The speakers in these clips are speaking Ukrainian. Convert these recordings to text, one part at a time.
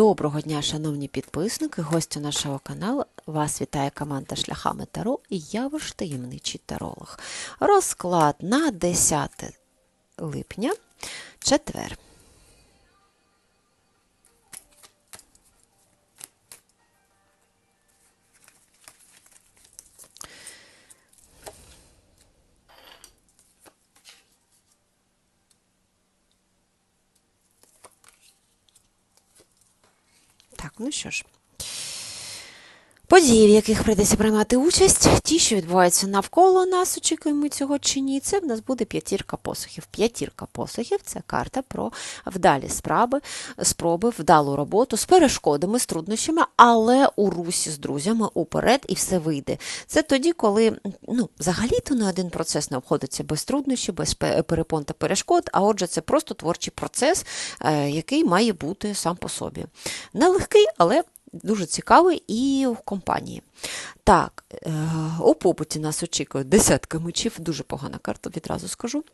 Доброго дня, шановні підписники, гості нашого каналу. Вас вітає команда Шляхами Таро і я ваш таємничий таролог. Розклад на 10 липня, четвер. Так, ну що ж. Події, в яких прийдеться приймати участь, ті, що відбуваються навколо нас, очікуємо цього чи ні, це в нас буде п'ятірка посухів. П'ятірка посухів це карта про вдалі справи, спроби, вдалу роботу з перешкодами, з труднощами, але у русі з друзями уперед і все вийде. Це тоді, коли ну, взагалі-то не один процес не обходиться без труднощів, без перепон та перешкод, а отже, це просто творчий процес, е, який має бути сам по собі. Нелегкий, але дуже цікавий і в компанії. Так, е, у побуті нас очікує десятка мечів, дуже погана карта, відразу скажу.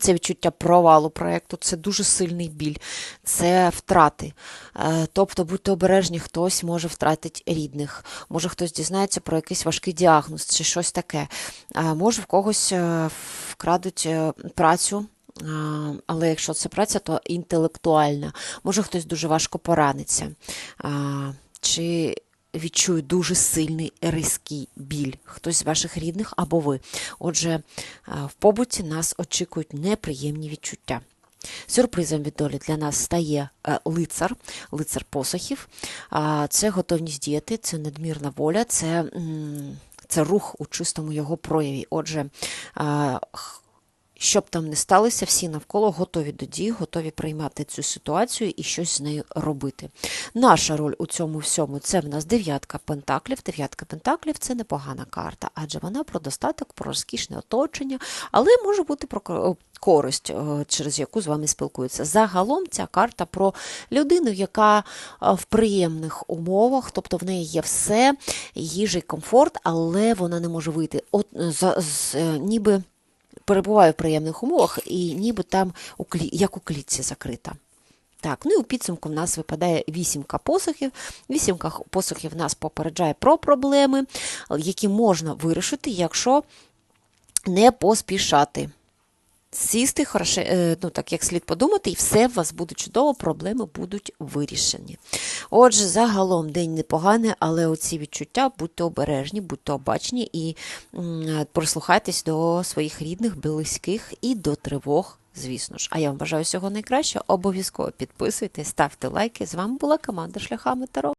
Це відчуття провалу проєкту, це дуже сильний біль, це втрати. Е, Тобто, будьте обережні, хтось може втратити рідних, може хтось дізнається про якийсь важкий діагноз чи щось таке. Е, Може в когось вкрадуть працю. Але якщо це праця, то інтелектуальна. Може хтось дуже важко пораниться. Чи відчує дуже сильний різкий біль, хтось з ваших рідних або ви. Отже, в побуті нас очікують неприємні відчуття. Сюрпризом від долі для нас стає е, лицар, лицар посохів. Це готовність діяти, це надмірна воля, це, це рух у чистому його прояві. Отже, а, х- що б там не сталося, всі навколо готові до дій, готові приймати цю ситуацію і щось з нею робити. Наша роль у цьому всьому це в нас дев'ятка пентаклів. Дев'ятка пентаклів це непогана карта, адже вона про достаток, про розкішне оточення, але може бути про користь, е, через яку з вами спілкуються. Загалом ця карта про людину, яка е, в приємних умовах, тобто в неї є все, їжа й комфорт, але вона не може вийти. От е, за, з, ніби перебуває в приємних умовах і ніби там як у клітці закрита. Так, ну і у підсумку в нас випадає вісімка посухів. Вісімка посухів нас попереджає про проблеми, які можна вирішити, якщо не поспішати. Сісти, хороше, е, ну, так як слід подумати, і все у вас буде чудово, проблеми будуть вирішені. Отже, загалом день непоганий, але оці відчуття будьте обережні, будьте обачні і прислухайтесь до своїх рідних, близьких і до тривог, звісно ж. А я вам бажаю всього найкращого. Обов'язково підписуйтесь, ставте лайки. З вами була команда Шляхами Таро.